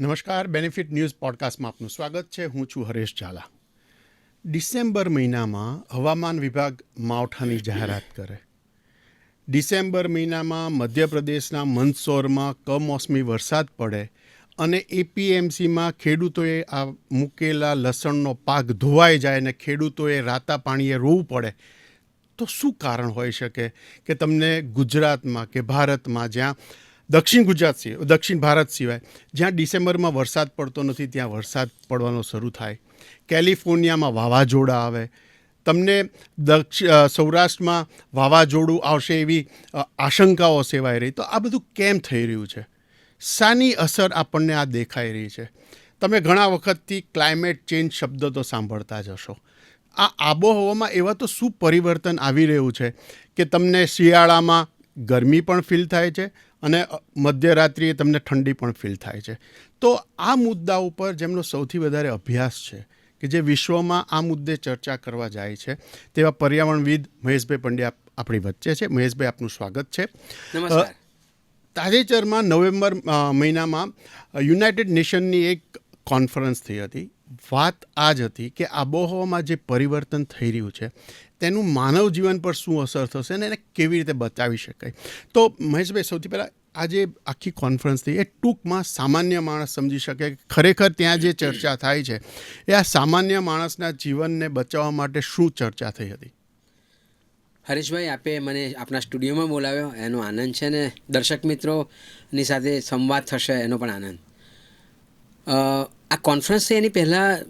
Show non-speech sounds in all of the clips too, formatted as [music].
નમસ્કાર benefit news પોડકાસ્ટમાં આપનું સ્વાગત છે. હું છું હરેશ ઝાલા. ડિસેમ્બર મહિનામાં હવામાન વિભાગ માવઠાની જાહેરાત કરે. ડિસેમ્બર મહિનામાં મધ્યપ્રદેશના મંદસોરમાં કમોસમી વરસાદ પડે અને એપીએમસીમાં ખેડૂતોએ આ મૂકેલા લસણનો પાક ધોવાઈ જાય અને ખેડૂતોએ રાતા પાણીએ રોવું પડે. તો શું કારણ હોઈ શકે કે તમને ગુજરાતમાં કે ભારતમાં જ્યાં દક્ષિણ ગુજરાત સિવાય, દક્ષિણ ભારત સિવાય, જ્યાં ડિસેમ્બરમાં વરસાદ પડતો નથી, ત્યાં વરસાદ પડવાનો શરૂ થાય. કેલિફોર્નિયામાં વાવાઝોડા આવે. તમને દક્ષ સૌરાષ્ટ્રમાં વાવાઝોડું આવશે એવી આશંકાઓ સેવાઈ રહી. તો આ બધું કેમ થઈ રહ્યું છે? શાની અસર આપણને આ દેખાઈ રહી છે. તમે ઘણા વખતથી ક્લાઇમેટ ચેન્જ શબ્દ તો સાંભળતા જ હશો. આ આબોહવામાં એવા તો શું પરિવર્તન આવી રહ્યું છે કે તમને શિયાળામાં ગરમી પણ ફીલ થાય છે અને મધ્યરાત્રિએ તમને ઠંડી પણ ફીલ થાય છે. તો આ મુદ્દા ઉપર જેમનો સૌથી વધારે અભ્યાસ છે કે જે વિશ્વમાં આ મુદ્દે ચર્ચા કરવા જાય છે તેવા પર્યાવરણવિદ મહેશભાઈ પંડ્યા આપણી વચ્ચે છે. મહેશભાઈ આપનું સ્વાગત છે. તાજેતરમાં નવેમ્બર મહિનામાં યુનાઇટેડ નેશનની એક કોન્ફરન્સ થઈ હતી. વાત આ જ હતી કે આબોહવામાં જે પરિવર્તન થઈ રહ્યું છે તેનું માનવ જીવન પર શું અસર થશે અને એને કેવી રીતે બચાવી શકાય? તો મહેશભાઈ, સૌથી પહેલાં આ જે આખી કોન્ફરન્સ થઈ. એ ટૂંકમાં સામાન્ય માણસ સમજી શકે ખરેખર ત્યાં જે ચર્ચા થાય છે, એ આ સામાન્ય માણસના જીવનને બચાવવા માટે શું ચર્ચા થઈ હતી? હરેશભાઈ, આપે મને આપણા સ્ટુડિયોમાં બોલાવ્યો. એનો આનંદ છે ને? દર્શક મિત્રોની સાથે સંવાદ થશે, એનો પણ આનંદ. આ કોન્ફરન્સ છે એની પહેલાં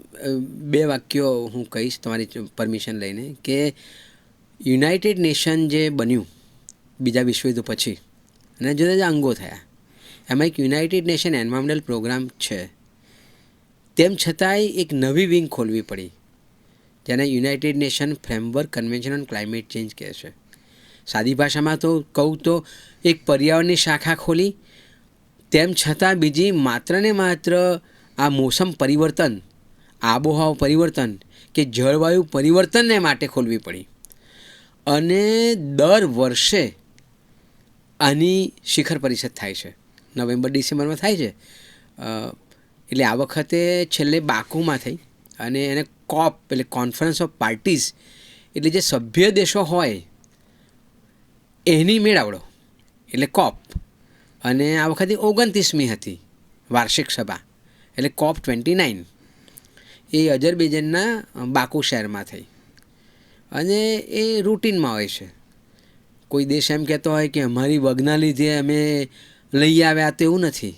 બે વાક્યો હું કહીશ તમારી પરમિશન લઈને કે યુનાઇટેડ નેશન જે બન્યું, બીજા વિશ્વયુદ્ધ પછી, અને જુદા જુદા અંગો થયા, એમાં એક યુનાઇટેડ નેશન એન્વાયરમેન્ટલ પ્રોગ્રામ છે. તેમ છતાંય એક નવી વિંગ ખોલવી પડી, જેને united nation framework convention on climate change કહે છે. સાદી ભાષામાં તો કહું તો, એક પર્યાવરણની શાખા ખોલી તેમ છતાં બીજી માત્ર ને માત્ર આ મોસમ પરિવર્તન, આબોહવા પરિવર્તન કે જળવાયુ પરિવર્તનને માટે ખોલવી પડી. અને દર વર્ષે આની શિખર પરિષદ થાય છે. નવેમ્બર, ડિસેમ્બરમાં થાય છે. એટલે આ વખતે છેલ્લે બાકુમાં થઈ અને એને કોપ, એટલે કોન્ફરન્સ ઓફ પાર્ટીઝ, એટલે જે સભ્ય દેશો હોય, એની મેળાવડો, એટલે કોપ. અને આ વખતે ઓગણત્રીસમી હતી વાર્ષિક સભા, એટલે કોપ ટ્વેન્ટી નાઇન. એ અજરબેજનના બાકુ શહેરમાં થઈ. અને એ રૂટીનમાં હોય છે. કોઈ દેશ એમ કહેતો હોય કે અમારી વગના લીધે અમે લઈ આવ્યા તેવું નથી.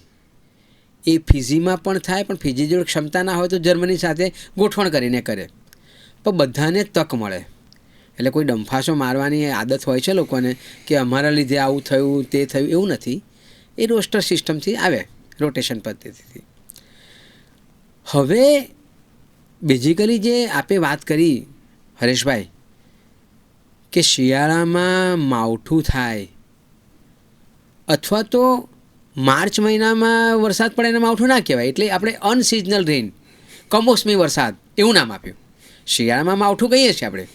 એ ફિઝીમાં પણ થાય, પણ ફિઝી જોડે ક્ષમતા ના હોય તો જર્મની સાથે ગોઠવણ કરીને કરે. પણ બધાને તક મળે. એટલે કોઈ ડંફાસો મારવાની આદત હોય છે લોકોને કે અમારા લીધે આવું થયું, તે થયું, એવું નથી. એ રોસ્ટર સિસ્ટમથી આવે, રોટેશન પદ્ધતિથી. હવે બેઝિકલી જે આપે વાત કરી, હરેશભાઈ, કે શિયાળામાં માવઠું થાય, અથવા તો માર્ચ મહિનામાં વરસાદ પડે એને માવઠું ના કહેવાય, એટલે આપણે અનસિઝનલ રેઇન કમોસમી વરસાદ, એવું નામ આપ્યું. શિયાળામાં માવઠું કહીએ છીએ આપણે.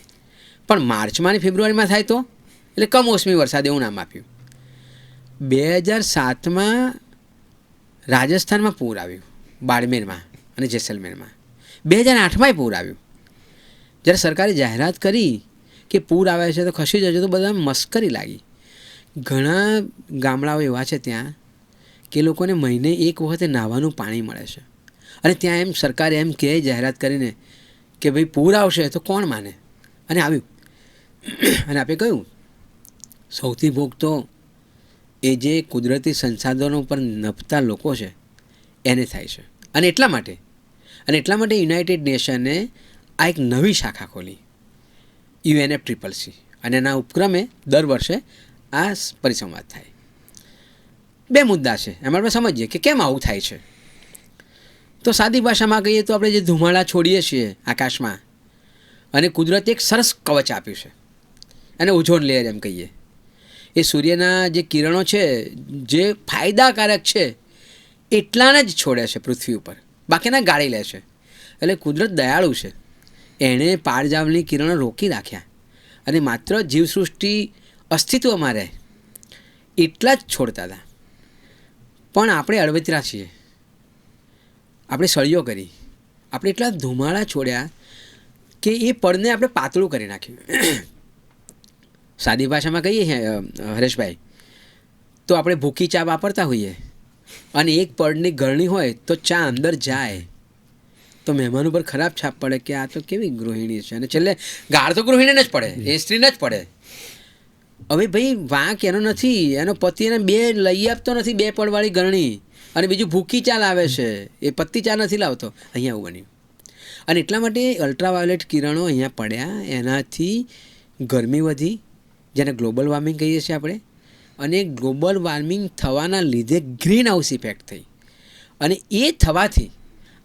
પણ માર્ચમાં અને ફેબ્રુઆરીમાં થાય તો? એટલે કમોસમી વરસાદ, એવું નામ આપ્યું. બે હજાર સાતમાં રાજસ્થાનમાં પૂર આવ્યું, બાડમેરમાં અને જેસલમેરમાં. બે હજાર આઠમાંય પૂર આવ્યું. જ્યારે સરકારે જાહેરાત કરી કે પૂર આવે છે તો ખસી જજો તો બધા મસ્કરી લાગી. ઘણા ગામડાઓ એવા છે ત્યાં કે લોકોને મહિને એક વખતે નાહવાનું પાણી મળે છે. અને ત્યાં એમ સરકારે એમ કહે જાહેરાત કરીને કે ભાઈ પૂર આવશે તો કોણ માને? અને આવ્યું. અને આપે કહ્યું, સૌથી ભોગ તો એ જે કુદરતી સંસાધનો પર નભતા લોકો છે, એને થાય છે. અને એટલા માટે, અને એટલા માટે યુનાઇટેડ નેશને આ એક નવી શાખા ખોલી. યુએનએફ ટ્રિપલ સી અને એના ઉપક્રમે દર વર્ષે આ પરિસંવાદ થાય. બે મુદ્દા છે. એમાં આપણે સમજીએ કે કેમ આવું થાય છે. તો સાદી ભાષામાં કહીએ તો આપણે જે ધુમાડા છોડીએ છીએ આકાશમાં, અને કુદરતે એક સરસ કવચ આપ્યું છે. અને ઓઝોન લેયર એમ કહીએ. એ સૂર્યના જે કિરણો છે, જે ફાયદાકારક છે, એટલાને જ છોડે છે પૃથ્વી ઉપર. બાકીના ગાળી લે છે. એટલે કુદરત દયાળુ છે. એણે પાડજામની કિરણો રોકી રાખ્યા અને માત્ર જીવસૃષ્ટિ અસ્તિત્વમાં રહે. એટલા જ છોડતા હતા. પણ આપણે અળવતરા છીએ. આપણે સળીઓ કરી. આપણે એટલા ધુમાડા છોડ્યા કે એ પડને આપણે પાતળું કરી નાખ્યું. સાદી ભાષામાં કહીએ હરેશભાઈ, તો આપણે ભૂકી ચા વાપરતા હોઈએ અને એક પડની ગળણી હોય તો ચા અંદર જાય. તો મહેમાન ઉપર ખરાબ છાપ પડે કે આ તો કેવી ગૃહિણી છે? અને છેલ્લે, ગાળ તો ગૃહિણીને જ પડે, એ સ્ત્રીને જ પડે. હવે ભાઈ, વાંક એનો નથી, એનો પતિ એને બે લઈ આપતો નથી, બે પડવાળી ગરણી. અને બીજું ભૂકી ચા લાવે છે, એ પત્તી ચા નથી લાવતો. અહીંયા આવું બન્યું. અને એટલા માટે અલ્ટ્રાવાયોલેટ કિરણો અહીંયા પડ્યા, એનાથી ગરમી વધી જેને ગ્લોબલ વોર્મિંગ કહીએ છીએ આપણે, અને ગ્લોબલ વોર્મિંગ થવાના લીધે ગ્રીન હાઉસ ઇફેક્ટ થઈ. અને એ થવાથી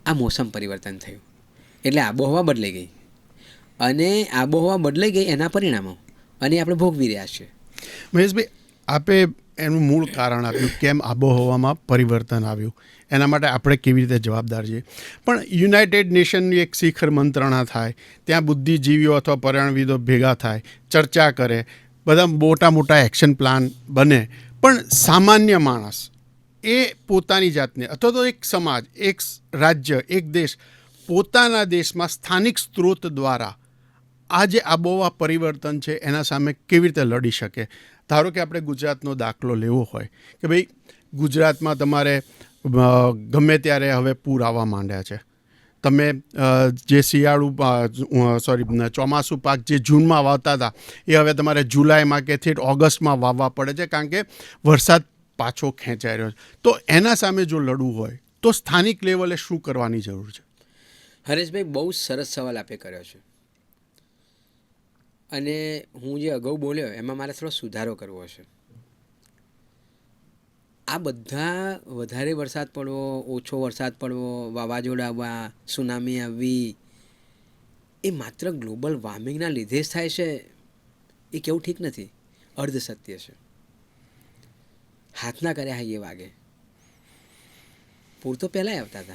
આ મોસમ પરિવર્તન થયું. એટલે આબોહવા બદલાઈ ગઈ. અને આબોહવા બદલાઈ ગઈ એના પરિણામો. અને આપણે ભોગવી રહ્યા છીએ. મહેશભાઈ, આપે એનું મૂળ કારણ આપ્યું, કેમ આબોહવામાં પરિવર્તન આવ્યું? એના માટે આપણે કેવી રીતે જવાબદાર છીએ? પણ યુનાઇટેડ નેશનની એક શિખર મંત્રણા થાય, ત્યાં બુદ્ધિજીવીઓ અથવા પર્યાણવિદો ભેગા થાય, ચર્ચા કરે બધા મોટા મોટા એક્શન પ્લાન બને. પણ સામાન્ય માણસ એ પોતાની જાતને, અથવા તો એક સમાજ, એક રાજ્ય, એક દેશ, પોતાના દેશમાં સ્થાનિક સ્ત્રોત દ્વારા આ જે આબોહવા પરિવર્તન છે, એના સામે કેવી રીતે લડી શકે? ધારો કે આપણે ગુજરાતનો દાખલો લેવો હોય, કે ભાઈ ગુજરાતમાં તમારે ગમે ત્યારે હવે પૂર આવવા માંડ્યા છે. તમે જે શિયાળુ સોરી ચોમાસું પાક જે જૂનમાં વાવતા હતા, એ હવે તમારે જુલાઈમાં કે થેટ ઓગસ્ટમાં વાવવા પડે છે, કારણ કે વરસાદ પાછો ખેંચાઈ રહ્યો છે. તો એના સામે જો લડવું હોય, તો સ્થાનિક લેવલે શું કરવાની જરૂર છે? હરેશભાઈ, બહુ સરસ સવાલ આપે કર્યો છે. અને હું જે અગાઉ બોલ્યો, એમાં મારે થોડો સુધારો કરવો છે આ બધા વધારે વરસાદ પડવો, ઓછો વરસાદ પડવો, વાવાઝોડા આવવા સુનામી આવવી, એ માત્ર ગ્લોબલ વોર્મિંગના લીધે જ થાય છે. એ કેવું ઠીક નથી. અર્ધ સત્ય છે. હાથના કર્યા એ વાગે. પૂર તો પહેલાંય આવતા હતા.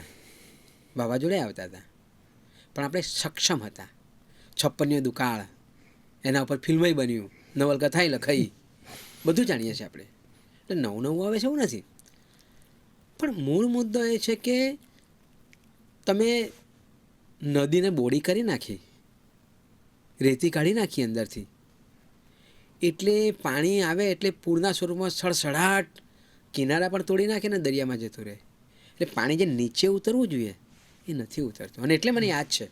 વાવાઝોડે આવતા હતા. પણ આપણે સક્ષમ હતા. છપ્પનીય દુકાળ, એના ઉપર ફિલ્મય બન્યું, નવલકથાય લખાઈ. બધું જાણીએ છીએ આપણે. એટલે નવું નવું આવે છે એવું નથી. પણ મૂળ મુદ્દો એ છે કે તમે નદીને બોડી કરી નાખી રેતી કાઢી નાખી અંદરથી. એટલે પાણી આવે એટલે પૂરના સ્વરૂપમાં સડસડાટ કિનારા પણ તોડી નાખે ને દરિયામાં જતું રહે. એટલે પાણી જે નીચે ઉતરવું જોઈએ એ નથી ઉતરતું. અને એટલે મને યાદ છે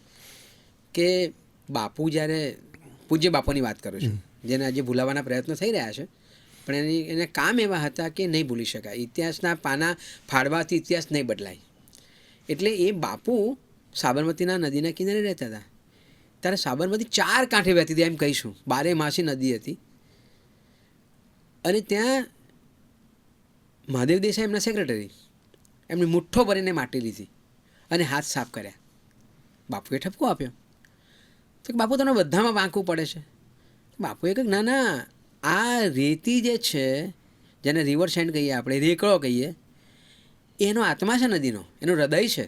કે બાપુ જ્યારે પૂજ્ય બાપુની વાત કરું છું જેને આજે ભૂલાવાના પ્રયત્નો થઈ રહ્યા છે પણ એની, એને કામ એવા હતા કે નહીં ભૂલી શકાય. ઇતિહાસના પાના ફાડવાથી ઇતિહાસ નહીં બદલાય. એટલે એ બાપુ સાબરમતીના નદીના કિનારે રહેતા હતા. ત્યારે સાબરમતી ચાર કાંઠે વહેતી હતી, એમ કહીશું. બારે માસી નદી હતી. અને ત્યાં મહાદેવ દેસાઈ એમના સેક્રેટરી એમણે મુઠ્ઠો ભરીને માટી લીધી અને હાથ સાફ કર્યા. બાપુએ ઠપકો આપ્યો. તો બાપુ તમને બધામાં વાંકવું પડે છે. બાપુએ કંઈક ના ના આ રેતી જે છે, જેને રિવર સેન્ડ કહીએ આપણે રેકળો કહીએ, એનો આત્મા છે નદીનો, એનું હૃદય છે.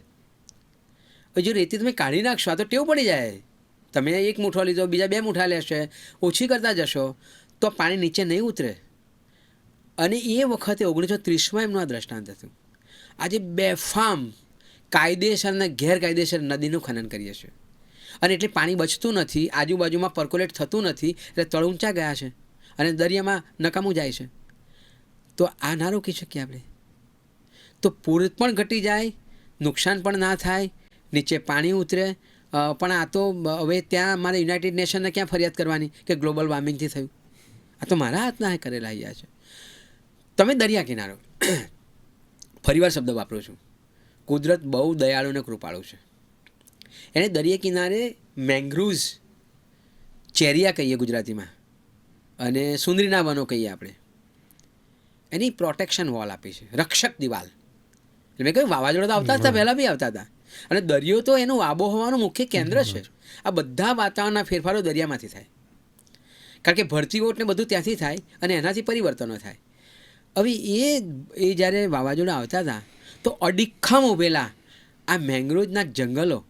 જો રેતી તમે કાઢી નાખશો, આ તો ટેવ પડી જાય. તમે એક મૂઠો લીધો, બીજા બે મૂઠા લેશે ઓછી કરતા જશો, તો પાણી નીચે નહીં ઉતરે. અને એ વખતે ઓગણીસો ત્રીસમાં એમનું આ દ્રષ્ટાંત હતું. આજે બેફામ કાયદેસર અને ગેરકાયદેસર નદીનું ખનન કરીએ છીએ. અને એટલે પાણી બચતું નથી, આજુબાજુમાં પર્કોલેટ થતું નથી, એટલે તળ ઊંચા ગયા છે. અને દરિયામાં નકામું જાય છે. તો આ ના રોકી શકીએ આપણે? તો પૂર પણ ઘટી જાય, નુકસાન પણ ના થાય, નીચે પાણી ઉતરે પણ આ તો હવે ત્યાં મારે યુનાઇટેડ નેશનને ક્યાં ફરિયાદ કરવાની કે ગ્લોબલ વોર્મિંગથી થયું? આ તો મારા હાથના કરેલા અહીંયા છે. તમે દરિયા કિનારો [coughs] ફરીવાર શબ્દ વાપરું છું. કુદરત બહુ દયાળુ અને કૃપાળુ છે. એને દરિયા કિનારે મેંગ્રુઝ ચેરિયા કહીએ ગુજરાતીમાં. અને સુંદરીના વનો કહીએ આપણે. એની પ્રોટેક્શન વોલ આપી છે. રક્ષક દિવાલ. એટલે મેં કહ્યું વાવાઝોડા તો આવતા હતા પહેલાં બી આવતા હતા. અને દરિયો તો એનું આબોહવાનું મુખ્ય કેન્દ્ર છે. આ બધા વાતાવરણના ફેરફારો દરિયામાંથી થાય. કારણ કે ભરતીઓટ ને બધું ત્યાંથી થાય અને એનાથી પરિવર્તનો થાય. હવે એ એ જ્યારે વાવાઝોડા આવતા હતા તો અડીખમ ઉભેલા આ મેંગ્રોવના જંગલો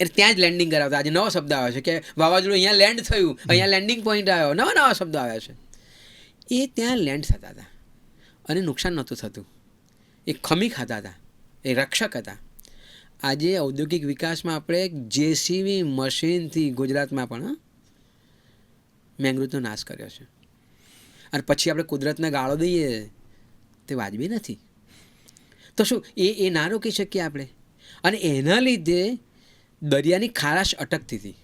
એટલે ત્યાં જ લેન્ડિંગ કરાવતા. આજે નવો શબ્દ આવે છે કે વાવાઝોડું અહીંયા લેન્ડ થયું અહીંયા લેન્ડિંગ પોઈન્ટ આવ્યો નવા નવા શબ્દો આવ્યા છે. એ ત્યાં લેન્ડ થતા હતા. અને નુકસાન નહોતું થતું. એ ખમી ખાતા હતા. એ રક્ષક હતા. આજે ઔદ્યોગિક વિકાસમાં આપણે જેસીબી મશીનથી ગુજરાતમાં પણ હા, મેંગ્રુવનો નાશ કર્યો છે. અને પછી આપણે કુદરતને ગાળો દઈએ તે વાજબી નથી. તો શું એ એ ના રોકી શકીએ આપણે? અને એના લીધે દરિયાની ખારાશ અટકતી હતી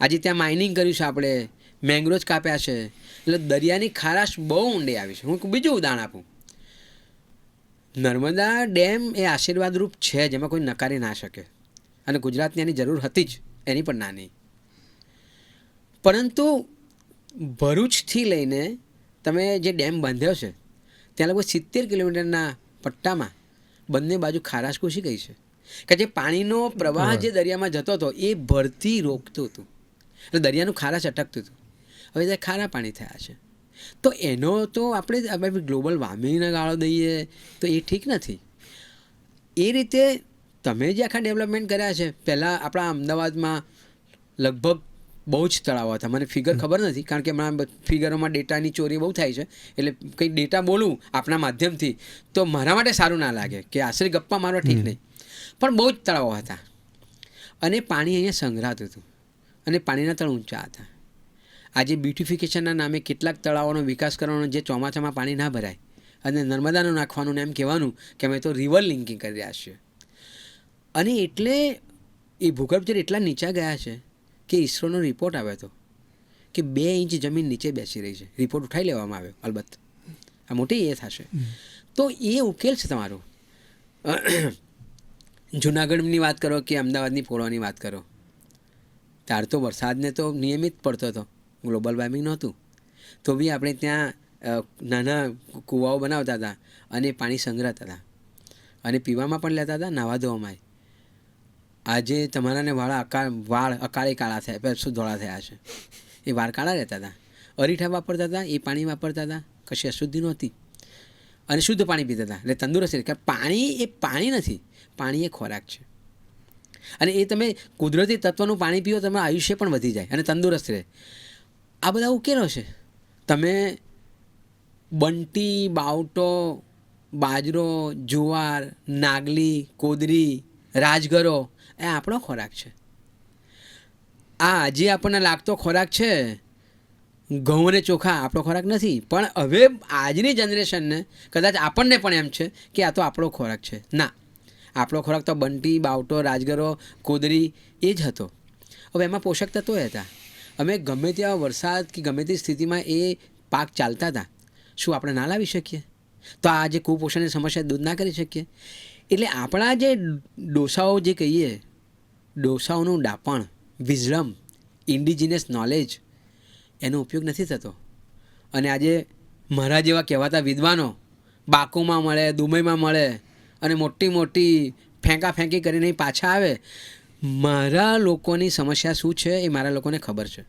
આજે ત્યાં માઇનિંગ કર્યું છે આપણે. મેંગ્રોવ કાપ્યા છે. એટલે દરિયાની ખારાશ બહુ ઊંડી આવી છે. હું બીજું ઉદાહરણ આપું. નર્મદા ડેમ એ આશીર્વાદરૂપ છે, જેમાં કોઈ નકારી ના શકે. અને ગુજરાતની એની જરૂર હતી જ, એની પણ નાની. પરંતુ ભરૂચથી લઈને તમે જે ડેમ બાંધ્યો છે, ત્યાં લગભગ સિત્તેર કિલોમીટરના પટ્ટામાં બંને બાજુ ખારાશ ઘૂસી ગઈ છે. કે જે પાણીનો પ્રવાહ જે દરિયામાં જતો હતો એ ભરતી રોકતું હતું. એટલે દરિયાનું ખારાશ અટકતું હતું. હવે ત્યાં ખારા પાણી થયા છે. તો એનો તો આપણે આપણે ગ્લોબલ વોર્મિંગને ગાળો દઈએ તો એ ઠીક નથી. એ રીતે તમે જે આખા ડેવલપમેન્ટ કર્યા છે પહેલાં આપણા અમદાવાદમાં લગભગ બહુ જ તળાવ હતા. મને ફિગર ખબર નથી કારણ કે હમણાં ફિગરોમાં ડેટાની ચોરી બહુ થાય છે. એટલે કંઈ ડેટા બોલું આપણા માધ્યમથી તો મારા માટે સારું ના લાગે કે આશરે ગપ્પા મારવા ઠીક નહીં. પણ બહુ જ તળાવો હતા. અને પાણી અહીંયા સંગ્રહાતું હતું. અને પાણીના તળ ઊંચા હતા. આજે બ્યુટિફિકેશનના નામે કેટલાક તળાવોનો વિકાસ કરવાનો જે ચોમાસામાં પાણી ના ભરાય અને નર્મદાનું નાખવાનું એમ કહેવાનું કે અમે તો રિવર લિંકિંગ કરી રહ્યા છીએ. અને એટલે એ ભૂગર્ભ જળ એટલા નીચા ગયા છે કે ઈસરોનો રિપોર્ટ આવ્યો હતો કે બે ઇંચ જમીન નીચે બેસી રહી છે. રિપોર્ટ ઉઠાવી લેવામાં આવ્યો અલબત્ત. આ મોટી એ થશે. તો એ ઉકેલ છે તમારો. જુનાગઢની વાત કરો કે અમદાવાદની પોળવાની વાત કરો? ત્યાર તો વરસાદને તો નિયમિત પડતો હતો. ગ્લોબલ વોર્મિંગ નહોતું. તો બી આપણે ત્યાં નાના કૂવાઓ બનાવતા હતા અને પાણી સંગ્રહતા હતા. અને પીવામાં પણ લેતા હતા, નાવા ધોવામાં. આજે તમારાને વાળા અકાળ વાળ અકાળે કાળા થયા પછી ધોળા થયા છે એ વાળ કાળા રહેતા હતા. અરીઠા વાપરતા હતા, એ પાણી વાપરતા હતા. કશી અશુદ્ધિ નહોતી. અને શુદ્ધ પાણી પીતા હતા. એટલે તંદુરસ્ત. કે પાણી એ પાણી નથી, પાણી એ ખોરાક છે. અને એ તમે કુદરતી તત્વનું પાણી પીઓ તમારું આયુષ્ય પણ વધી જાય અને તંદુરસ્ત રહે. આ બધા ઉકેલો છે. તમે બંટી, બાવટો, બાજરો, જુવાર, નાગલી, કોદરી, રાજગરો, એ આપણો ખોરાક છે. આ જે આપણને લાગતો ખોરાક છે ઘઉં અને ચોખા આપણો ખોરાક નથી. પણ હવે આજની જનરેશનને કદાચ આપણને પણ એમ છે કે આ તો આપણો ખોરાક છે. ના, આપણો ખોરાક તો બંટી, બાવટો, રાજગરો, કોદરી એ જ હતો. હવે એમાં પોષક તત્વો હતા. અમે ગમે ત્યાં વરસાદ કે ગમે તે સ્થિતિમાં એ પાક ચાલતા હતા. શું આપણે ના લાવી શકીએ? તો આ જે કુપોષણની સમસ્યા દૂર ના કરી શકીએ? એટલે આપણા જે ડોસાઓ જે કહીએ, ડોસાઓનું ડાપણ, વિઝડમ ઇન્ડિજિનિયસ નોલેજ એનો ઉપયોગ નથી થતો. અને આજે મારા જેવા કહેવાતા વિદ્વાનો બાકુમાં મળે, દુબઈમાં મળે અને મોટી મોટી ફેંકા ફેંકી કરીને પાછા આવે, મારા લોકોની સમસ્યા શું છે એ મારા લોકોને ખબર છે.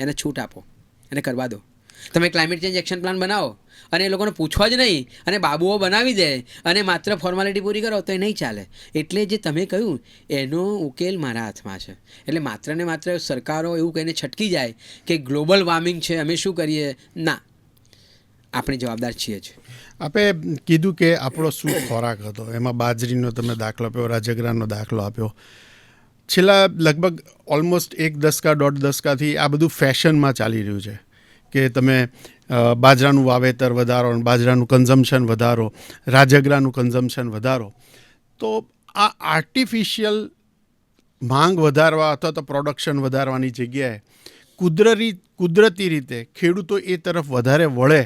એને છૂટ આપો. એને કરવા દો. તમે ક્લાઇમેટ ચેન્જ એક્શન પ્લાન બનાવો અને એ લોકોને પૂછવા જ નહીં અને બાબુઓ બનાવી દે અને માત્ર ફોર્માલિટી પૂરી કરો તો એ નહીં ચાલે. એટલે જે તમે કહ્યું, એનો ઉકેલ મારા હાથમાં છે. એટલે માત્ર ને માત્ર સરકારો એવું કહીને છટકી જાય કે ગ્લોબલ વોર્મિંગ છે, અમે શું કરીએ? ના. આપણે જવાબદાર છીએ જ. આપે કીધું કે આપણો શું ખોરાક હતો. એમાં બાજરીનો તમે દાખલો આપ્યો, રાજગરાનો દાખલો આપ્યો. છેલ્લા લગભગ ઓલમોસ્ટ એક દસકા, દોઢ દસકાથી આ બધું ફેશનમાં ચાલી રહ્યું છે. કે તમે બાજરાનું વાવેતર વધારો બાજરાનું કન્ઝમ્પશન વધારો, રાજગરાનું કન્ઝમ્પશન વધારો, તો આ આર્ટિફિશિયલ માંગ વધારવા અથવા તો પ્રોડક્શન વધારવાની જગ્યાએ કુદરતી કુદરતી રીતે ખેડૂતો એ તરફ વધારે વળે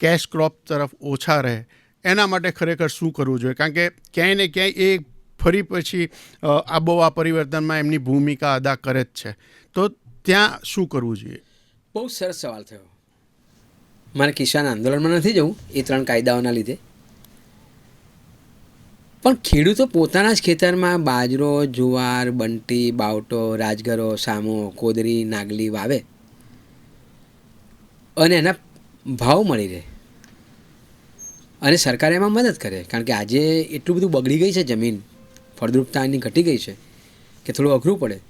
કેશ ક્રોપ તરફ ઓછા રહે, એના માટે ખરેખર શું કરવું જોઈએ? કારણ કે ક્યાંય ને ક્યાંય એ ફરી પછી આબોહવા પરિવર્તનમાં એમની ભૂમિકા અદા કરે જ છે. તો ત્યાં શું કરવું જોઈએ? બહુ સરસ સવાલ થયો. મારે કિસાન આંદોલનમાં નથી જવું, એ ત્રણ કાયદાઓના લીધે. પણ ખેડૂતો પોતાના જ ખેતરમાં બાજરો, જુવાર, બંટી, બાવટો, રાજગરો, સામો, કોદરી, નાગલી વાવે. અને એના ભાવ મળી રહે. અને સરકાર એમાં મદદ કરે. કારણ કે આજે એટલું બધું બગડી ગઈ છે જમીન, ફળદ્રુપતા એની ઘટી ગઈ છે, કે થોડું અઘરું પડે.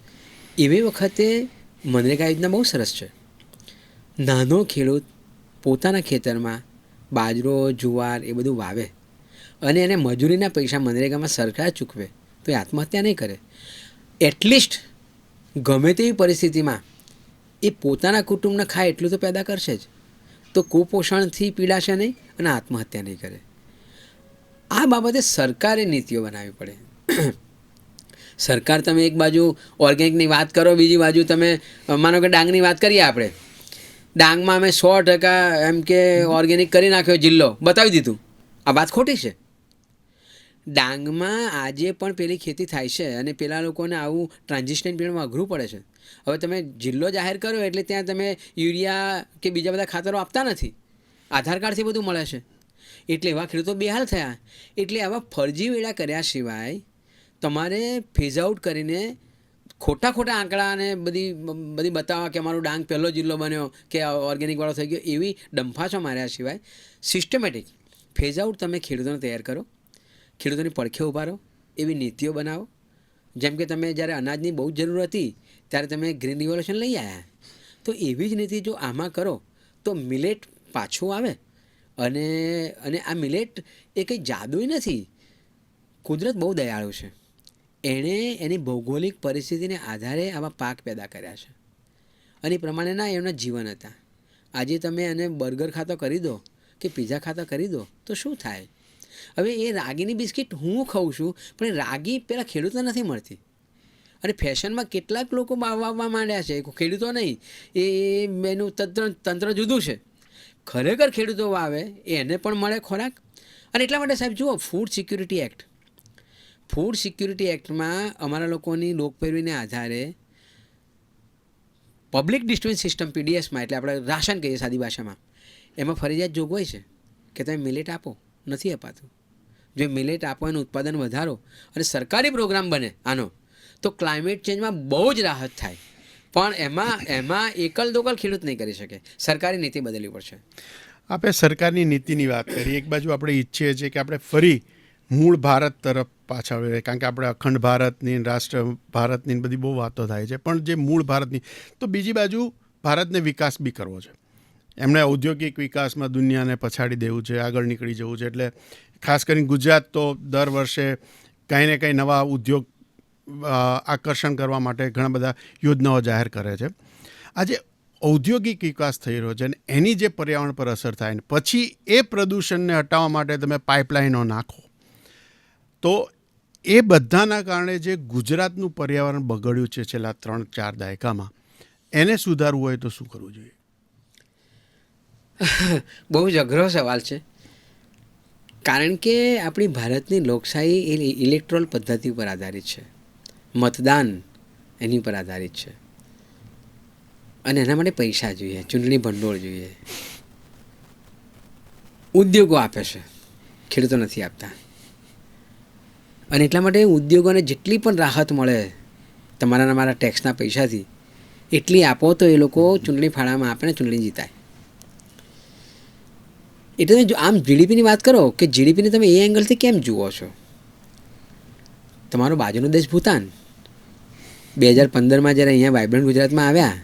એવી વખતે મનરેગા યોજના બહુ સરસ છે. નાનો ખેડૂત પોતાના ખેતરમાં બાજરો, જુવાર એ બધું વાવે અને એને મજૂરીના પૈસા મનરેગામાં સરકાર ચૂકવે, તો એ આત્મહત્યા નહીં કરે. એટલીસ્ટ ગમે તેવી પરિસ્થિતિમાં એ પોતાના કુટુંબને ખાય એટલું તો પેદા કરશે જ. તો કુપોષણથી પીડાશે નહીં અને આત્મહત્યા નહીં કરે. આ બાબતે સરકારે નીતિઓ બનાવવી પડે. સરકાર, તમે એક બાજુ ઓર્ગેનિકની વાત કરો, બીજી બાજુ તમે, માનો કે ડાંગની વાત કરીએ આપણે. ડાંગમાં અમે સો ટકા એમ કે ઓર્ગેનિક કરી નાખ્યો જિલ્લો. બતાવી દીધું. આ વાત ખોટી છે. ડાંગમાં આજે પણ પેલી ખેતી થાય છે અને પેલા લોકોને આવું ટ્રાન્ઝિશન પીરિયડમાં અઘરું પડે છે. હવે તમે જિલ્લો જાહેર કરો એટલે ત્યાં તમે યુરિયા કે બીજા બધા ખાતરો આપતા નથી. આધાર કાર્ડથી બધું મળે છે. એટલે એવા ખેડૂતો બેહાલ થયા. એટલે આવા ફરજી વેળા કર્યા સિવાય તમારે ફેઝ આઉટ કરીને ખોટા ખોટા આંકડા અને બધી બધી બતાવવા કે અમારો ડાંગ પહેલો જિલ્લો બન્યો કે ઓર્ગેનિકવાળો થઈ ગયો, એવી ડંફાશો માર્યા સિવાય સિસ્ટમેટિક ફેઝ આઉટ તમે ખેડૂતોને તૈયાર કરો, ખેડૂતોની પડખે ઊભા રહો, એવી નીતિઓ બનાવો. જેમ કે તમે જ્યારે અનાજની બહુ જ જરૂર હતી, ત્યારે તમે ગ્રીન રિવોલ્યુશન લઈ આવ્યા તો એવી જ નીતિ જો આમાં કરો, તો મિલેટ પાછું આવે અને અને આ મિલેટ એ કંઈ જાદુઈ નથી. કુદરત બહુ દયાળુ છે. એણે એની ભૌગોલિક પરિસ્થિતિને આધારે આવા પાક પેદા કર્યા છે. અને એ પ્રમાણેના એમના જીવન હતા. આજે તમે એને બર્ગર ખાતો કરી દો કે પીઝા ખાતો કરી દો તો શું થાય? હવે એ રાગીની બિસ્કિટ હું ખાઉં છું, પણ રાગી પેલા ખેડૂતને નથી મળતી. અને ફેશનમાં કેટલાક લોકો વાવવા માંડ્યા છે ખેડૂતો નહીં. એ એનું તંત્ર તંત્ર જુદું છે. ખરેખર ખેડૂતો વાવે, એને પણ મળે ખોરાક. અને એટલા માટે સાહેબ જુઓ food security act food security એક્ટમાં અમારા લોકોની લોકપેરવીને આધારે પબ્લિક ડિસ્ટ્રીબ્યુશન સિસ્ટમ પીડીએસમાં એટલે આપણે રાશન કહીએ સાદી ભાષામાં, એમાં ફરજિયાત જોગવાઈ છે કે તમે મિલેટ આપો, નથી અપાતું. જો મિલેટ આપો એનું ઉત્પાદન વધારો અને સરકારી પ્રોગ્રામ બને, આનો, તો ક્લાઇમેટ ચેન્જમાં બહુ જ રાહત થાય. પણ એમાં એમાં એકલ દોકલ ખેડૂત નહીં કરી શકે. સરકારી નીતિ બદલવી પડશે. આપણે સરકારની નીતિની વાત કરીએ. એક બાજુ આપણે ઈચ્છીએ છીએ કે આપણે ફરી મૂળ ભારત તરફ પાછા વળીએ કારણ કે આપણે અખંડ ભારતની રાષ્ટ્ર ભારતની બધી બહુ વાતો થાય છે. પણ જે મૂળ ભારતની, તો બીજી બાજુ ભારતને વિકાસ બી કરવો છે. એમણે ઔદ્યોગિક વિકાસમાં દુનિયાને પછાડી દેવું છે, આગળ નીકળી જવું છે. એટલે ખાસ કરીને ગુજરાત તો દર વર્ષે કંઈ ને કંઈ નવા ઉદ્યોગ આકર્ષણ કરવા માટે ઘણા બધા યોજનાઓ જાહેર કરે છે. આજે ઔદ્યોગિક વિકાસ થઈ રહ્યો છે અને એની જે પર્યાવરણ પર અસર થાય ને, પછી એ પ્રદૂષણને હટાવવા માટે તમે પાઇપલાઇનો નાખો. તો એ બધાના કારણે જે ગુજરાતનું પર્યાવરણ બગડ્યું છે છેલ્લા ત્રણ, ચાર દાયકામાં, એને સુધારવું હોય તો શું કરવું જોઈએ? [laughs] બહુ જ અઘરો સવાલ છે. કારણ કે આપણી ભારતની લોકશાહી એ ઇલેક્ટ્રોલ પદ્ધતિ પર આધારિત છે. મતદાન એની પર આધારિત છે. અને એના માટે પૈસા જોઈએ, ચૂંટણી ભંડોળ જોઈએ. ઉદ્યોગો આપે છે. ખેડૂતો નથી આપતા. અને એટલા માટે ઉદ્યોગોને જેટલી પણ રાહત મળે તમારાના મારા ટેક્સના પૈસાથી, એટલી આપો તો એ લોકો ચૂંટણી ફાળામાં આપે ને ચૂંટણી જીતાય. એટલે જો આમ જીડીપીની વાત કરો કે જીડીપીને તમે એ એંગલથી કેમ જુઓ છો? તમારો બાજુનો દેશ ભૂતાન. બે હજાર પંદરમાં જ્યારે અહીંયા વાઇબ્રન્ટ ગુજરાતમાં આવ્યા,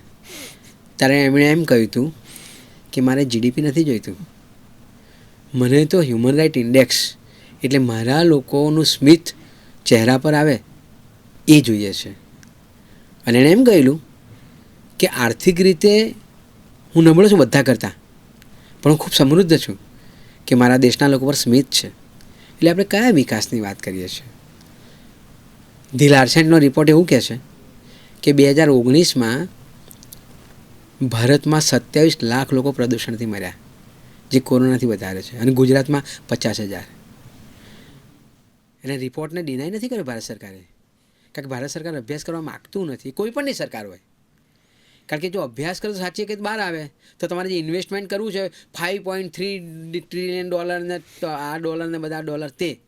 ત્યારે એમણે એમ કહ્યું હતું કે મારે જીડીપી નથી જોઈતું. મને તો હ્યુમન રાઇટ ઇન્ડેક્સ એટલે મારા લોકોનું સ્મિત ચહેરા પર આવે, એ જોઈએ છે. અને એણે એમ કહેલું કે આર્થિક રીતે હું નબળો છું બધા કરતાં, પણ હું ખૂબ સમૃદ્ધ છું કે મારા દેશના લોકો પર સ્મિત છે. એટલે આપણે કયા વિકાસની વાત કરીએ છીએ? ધી લાર્સેન્ટનો રિપોર્ટ એવું કહે છે કે બે હજાર ઓગણીસમાં ભારતમાં સત્યાવીસ લાખ લોકો પ્રદૂષણથી મર્યા, જે કોરોનાથી વધારે છે. અને ગુજરાતમાં પચાસ હજાર. એટલે રિપોર્ટને ડિનાય નથી કર્યો ભારત સરકારે. કારણ કે ભારત સરકાર અભ્યાસ કરવા માગતું નથી. કોઈ પણની સરકાર હોય. કારણ કે જો અભ્યાસ કરો તો સાચી કે બહાર આવે? તો તમારે જે ઇન્વેસ્ટમેન્ટ કરવું છે ફાઇવ પોઈન્ટ થ્રી ટ્રિલિયન ડોલરને આ ડોલરને બધા ડોલર તે.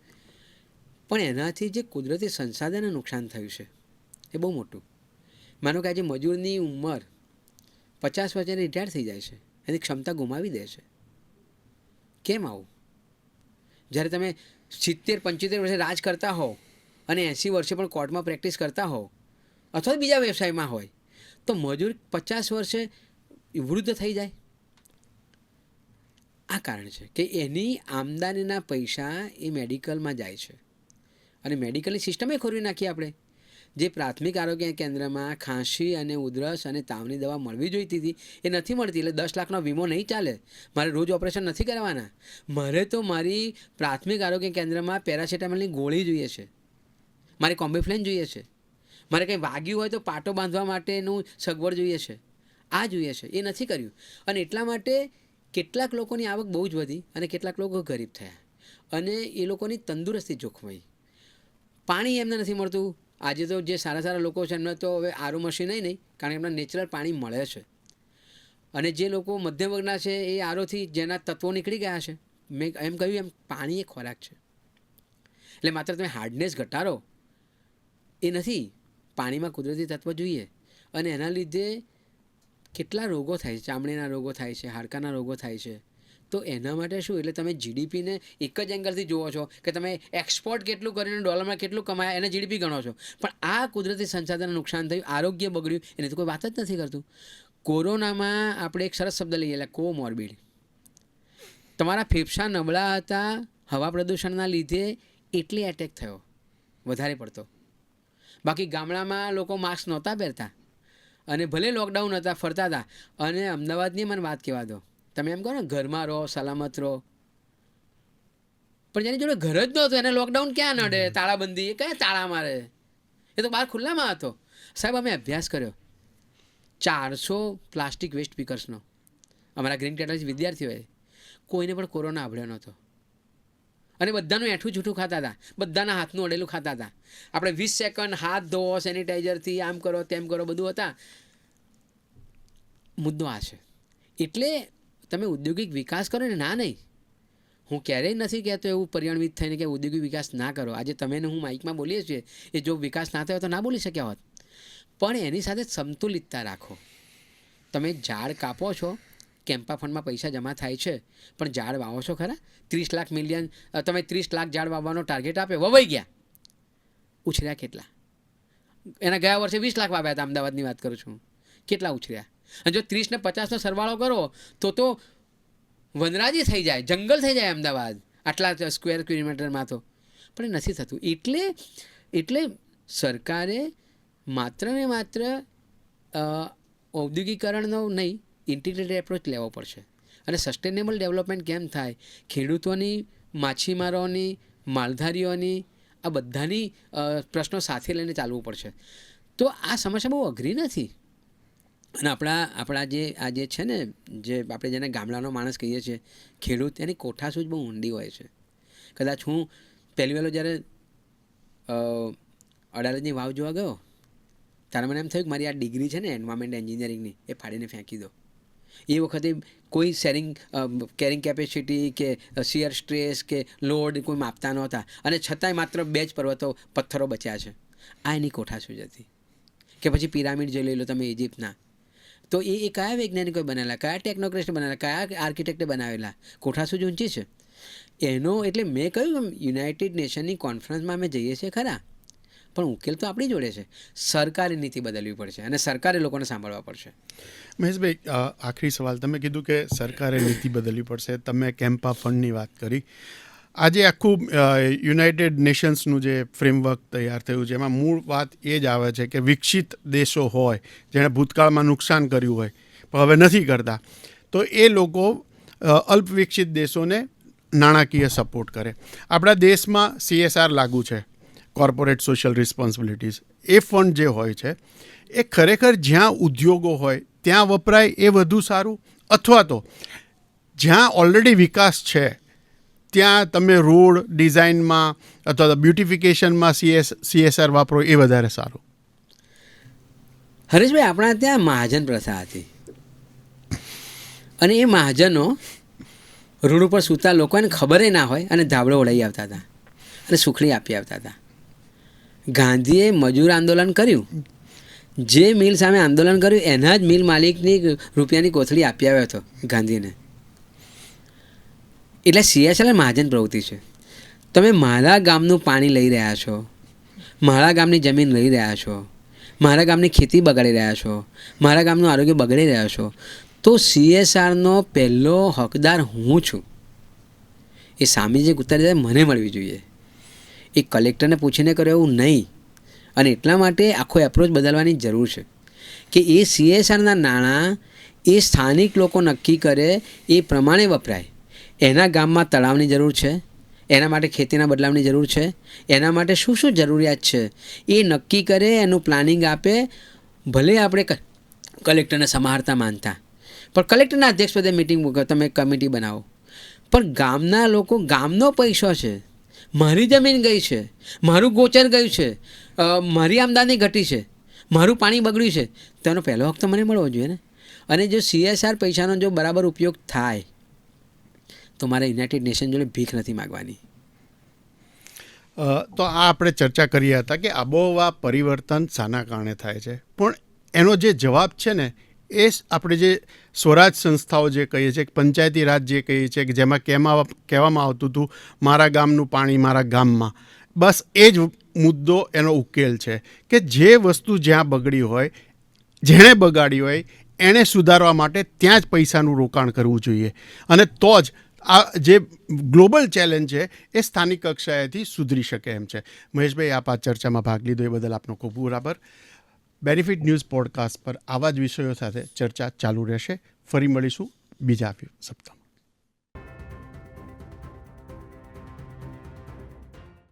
પણ એનાથી જે કુદરતી સંસાધનને નુકસાન થયું છે, એ બહુ મોટું. માનો કે આજે મજૂરની ઉંમર પચાસ વર્ષે રિટાયર થઈ જાય છે. એની ક્ષમતા ગુમાવી દે છે. કેમ આવું? જ્યારે તમે સિત્તેર, પંચોતેર વર્ષે રાજ કરતા હો અને એંસી વર્ષે પણ કોર્ટમાં પ્રેક્ટિસ કરતા હો અથવા બીજા વ્યવસાયમાં હોય, તો મજૂર પચાસ વર્ષે વૃદ્ધ થઈ જાય. આ કારણ છે કે એની આમદાનીના પૈસા એ મેડિકલમાં જાય છે. અને મેડિકલની સિસ્ટમે ખોરવી નાખી આપણે. જે પ્રાથમિક આરોગ્ય કેન્દ્રમાં ખાંસી અને ઉધરસ અને તાવની દવા મળવી જોઈતી હતી, એ નથી મળતી એટલે દસ લાખનો વીમો નહીં ચાલે. મારે રોજ ઓપરેશન નથી કરવાના. મારે તો મારી પ્રાથમિક આરોગ્ય કેન્દ્રમાં પેરાસિટામોલની ગોળી જોઈએ છે. મારે કોમ્બીફ્લેન જોઈએ છે. મારે કંઈ વાગ્યું હોય તો પાટો બાંધવા માટેનું સગવડ જોઈએ છે. આ જોઈએ છે. એ નથી કર્યું. અને એટલા માટે કેટલાક લોકોની આવક બહુ જ વધી અને કેટલાક લોકો ગરીબ થયા. અને એ લોકોની તંદુરસ્તી જોખમાઈ. પાણી એમને નથી મળતું. આજે તો જે સારા સારા લોકો છે, એમને તો હવે આરો મશીન નહીં નહીં, કારણ કે એમને નેચરલ પાણી મળે છે. અને જે લોકો મધ્યમ વર્ગના છે, એ આરોથી જેના તત્વો નીકળી ગયા છે. મેં એમ કહ્યું, એમ, પાણી એ ખોરાક છે. એટલે માત્ર તમે હાર્ડનેસ ઘટાડો, એ નથી. પાણીમાં કુદરતી તત્વ જોઈએ. અને એના લીધે કેટલા રોગો થાય છે, ચામડીના રોગો થાય છે, હાડકાના રોગો થાય છે. તો એના માટે શું? એટલે તમે જીડીપીને એક જ એંગલથી જુઓ છો કે તમે એક્સપોર્ટ કેટલું કરીને ડોલરમાં કેટલું કમાયા, એને જીડીપી ગણો છો. પણ આ કુદરતી સંસાધનને નુકસાન થયું, આરોગ્ય બગડ્યું, એની તો કોઈ વાત જ નથી કરતું. કોરોનામાં આપણે એક સરસ શબ્દ લઈએ, એટલે કોમોર્બિડ. તમારા ફેફસા નબળા હતા, હવા પ્રદૂષણના લીધે એટલે એટેક થયો, વધારે પડતો. બાકી ગામડામાં લોકો માસ્ક નહોતા પહેરતા. અને ભલે લોકડાઉન હતા, ફરતા હતા. અને અમદાવાદની મને વાત કહેવા દો. તમે એમ કહો ને ઘરમાં રહો સલામત રહો. પણ જેની જોડે ઘર જ નહોતું એને લોકડાઉન ક્યાં નડે? તાળાબંધી એ કયા તાળા મારે? એ તો બહાર ખુલ્લામાં હતો. સાહેબ અમે અભ્યાસ કર્યો. ચારસો પ્લાસ્ટિક વેસ્ટ પીકર્સનો. અમારા ગ્રીન કેટર્સ વિદ્યાર્થીઓએ. કોઈને પણ કોરોના આવડ્યો નહોતો. અને બધાનું એઠું જૂઠું ખાતા હતા. બધાના હાથનું અડેલું ખાતા હતા. આપણે વીસ સેકન્ડ હાથ ધોવો સેનિટાઈઝરથી આમ કરો તેમ કરો બધું હતા. મુદ્દો આ છે. એટલે તમે ઔદ્યોગિક વિકાસ કરો ને ના નહીં. હું ક્યારેય નથી કહેતો એવું પરિણમિત થઈને કે ઔદ્યોગિક વિકાસ ના કરો. આજે તમે હું માઇકમાં બોલીએ છીએ એ જો વિકાસ ના થયો તો ના બોલી શક્યા હોત. પણ એની સાથે સંતુલિતતા રાખો. તમે ઝાડ કાપો છો, કેમ્પા ફંડમાં પૈસા જમા થાય છે, પણ ઝાડ વાવો છો ખરા? ત્રીસ લાખ મિલિયન તમે ત્રીસ લાખ ઝાડ વાવવાનો ટાર્ગેટ આપ્યો વવાઈ ગયા. ઉછર્યા કેટલા? એના ગયા વર્ષે વીસ લાખ વાવ્યા હતા, અમદાવાદની વાત કરું છું કેટલા ઉછર્યા? અને જો ત્રીસ ને પચાસનો સરવાળો કરો, તો તો વનરાજી થઈ જાય, જંગલ થઈ જાય અમદાવાદ, આટલા સ્ક્વેર કિલોમીટરમાં તો. પણ એ નથી થતું. એટલે એટલે સરકારે માત્ર ને માત્ર ઔદ્યોગિકરણનો નહીં ઇન્ટિગ્રેટેડ એપ્રોચ લેવો પડશે. અને સસ્ટેનેબલ ડેવલપમેન્ટ કેમ થાય? ખેડૂતોની, માછીમારોની, માલધારીઓની, આ બધાની પ્રશ્નો સાથે લઈને ચાલવું પડશે. તો આ સમસ્યા બહુ અઘરી નથી. અને આપણા આપણા જે, આ જે છે ને, જે આપણે જેને ગામડાનો માણસ કહીએ છીએ, ખેડૂત, એની કોઠાસૂઝ બહુ ઊંડી હોય છે. કદાચ હું પહેલી વહેલો જ્યારે અડાલજની વાવ જોવા ગયો, ત્યારે મને એમ થયું કે મારી આ ડિગ્રી છે ને એન્વાયરમેન્ટ એન્જિનિયરિંગની, એ ફાડીને ફેંકી દો. એ વખતે કોઈ શેરિંગ કેરિંગ કેપેસિટી કે શિયર સ્ટ્રેસ કે લોડ કોઈ માપતા નહોતા. અને છતાંય માત્ર બે જ પર્વતો, પથ્થરો બચ્યા છે. આ એની કોઠાસૂઝ હતી. કે પછી પિરામિડ જોઈ લઈ લો તમે ઇજિપ્તના તો એ એ કયા વૈજ્ઞાનિકોએ બનાવેલા? કયા ટેકનોક્રેસ્ટે બનાવેલા? કયા આર્કિટેક્ટે બનાવેલા? કોઠાસૂઝ ઊંચી છે? એનો એટલે મેં કહ્યું યુનાઇટેડ નેશનની કોન્ફરન્સમાં અમે જઈએ છીએ ખરા. પણ ઉકેલ તો આપણી જોડે છે. સરકારે નીતિ બદલવી પડશે અને સરકારે લોકોને સાંભળવા પડશે. મહેશભાઈ આખરી સવાલ. તમે કીધું કે સરકારે નીતિ બદલવી પડશે. તમે કેમ્પા ફંડની વાત કરી. આજે આખું યુનાઇટેડ નેશન્સનું જે ફ્રેમવર્ક તૈયાર થયું છે, એમાં મૂળ વાત એ જ આવે છે કે વિકસિત દેશો હોય, જેણે ભૂતકાળમાં નુકસાન કર્યું હોય, પણ હવે નથી કરતા. તો એ લોકો અલ્પ વિકસિત દેશોને નાણાકીય સપોર્ટ કરે. આપણા દેશમાં સીએસઆર લાગુ છે કોર્પોરેટ સોશિયલ રિસ્પોન્સિબિલિટીઝ એ ફંડ જે હોય છે, એ ખરેખર જ્યાં ઉદ્યોગો હોય, ત્યાં વપરાય એ વધુ સારું? અથવા તો, જ્યાં ઓલરેડી વિકાસ છે ત્યાં તમે રોડ ડિઝાઇનમાં અથવા તો બ્યુટિફિકેશનમાં સીએસ, સીએસઆર વાપરો એ વધારે સારું. હરેશભાઈ, આપણા ત્યાં મહાજન પ્રથા હતી. અને એ મહાજનો રોડ ઉપર સૂતા લોકોને ખબરે ના હોય અને ધાબળો ઓળાઈ આવતા હતા અને સુખડી આપી આવતા હતા. ગાંધીએ મજૂર આંદોલન કર્યું. જે મિલ સામે આંદોલન કર્યું, એના જ મિલ માલિકની રૂપિયાની કોથળી આપી આવ્યો હતો ગાંધીને. એટલે સિયાચલ મહાજન પ્રવૃત્તિ છે. તમે મારા ગામનું પાણી લઈ રહ્યા છો. મારા ગામની જમીન લઈ રહ્યા છો. મારા ગામની ખેતી બગાડી રહ્યા છો. મારા ગામનું આરોગ્ય બગાડી રહ્યા છો. તો સીએસઆરનો પહેલો હકદાર હું છું? એ સામે જે ઉત્તરદાયિત્વ મને મળવી જોઈએ. એ કલેક્ટરને પૂછીને કર્યો એવું નહીં. અને એટલા માટે આખો એપ્રોચ બદલવાની જરૂર છે. કે એ સીએસઆરના નાણાં એ સ્થાનિક લોકો નક્કી કરે, એ પ્રમાણે વપરાય. એના ગામમાં તળાવની જરૂર છે? એના માટે ખેતીના બદલાવની જરૂર છે? એના માટે શું શું જરૂરિયાત છે? એ નક્કી કરે, એનું પ્લાનિંગ આપે. ભલે આપણે કલેક્ટરને સમાહર્તા માનતા. પણ કલેક્ટરના અધ્યક્ષપદે મિટિંગ તમે કમિટી બનાવો. પણ ગામના લોકો, ગામનો પૈસો છે. મારી જમીન ગઈ છે. મારું ગોચર ગયું છે. મારી આમદાની ઘટી છે. મારું પાણી બગડ્યું છે. તેનો પહેલો હક તો મને મળવો જોઈએ ને? અને જો સીએસઆર પૈસાનો જો બરાબર ઉપયોગ થાય તો મારે યુનાઇટેડ નેશન જોડે ભીખ નથી માગવાની. તો આ આપણે ચર્ચા કરી હતા કે આબોહવા પરિવર્તન શાના કારણે થાય છે. પણ એનો જે જવાબ છે ને, એ આપણે જે સ્વરાજ સંસ્થાઓ જે કહીએ છીએ પંચાયતી રાજ જે કહીએ છીએ, કે જેમાં કહેવા કહેવામાં આવતું હતું, મારા ગામનું પાણી મારા ગામમાં. બસ એ જ મુદ્દો એનો ઉકેલ છે કે જે વસ્તુ જ્યાં બગડી હોય, જેણે બગાડી હોય એણે સુધારવા માટે ત્યાં જ પૈસાનું રોકાણ કરવું જોઈએ. અને તો જ આ જે ગ્લોબલ ચેલેન્જ છે, એ સ્થાનિક કક્ષાએથી સુધરી શકે એમ છે. મહેશભાઈ, આપ આ ચર્ચામાં ભાગ લીધો, એ બદલ આપનો ખૂબ બરાબર બેનિફિટ ન્યૂઝ પોડકાસ્ટ પર આવા જ વિષયો સાથે ચર્ચા ચાલુ રહેશે. ફરી મળીશું બીજા સપ્તાહ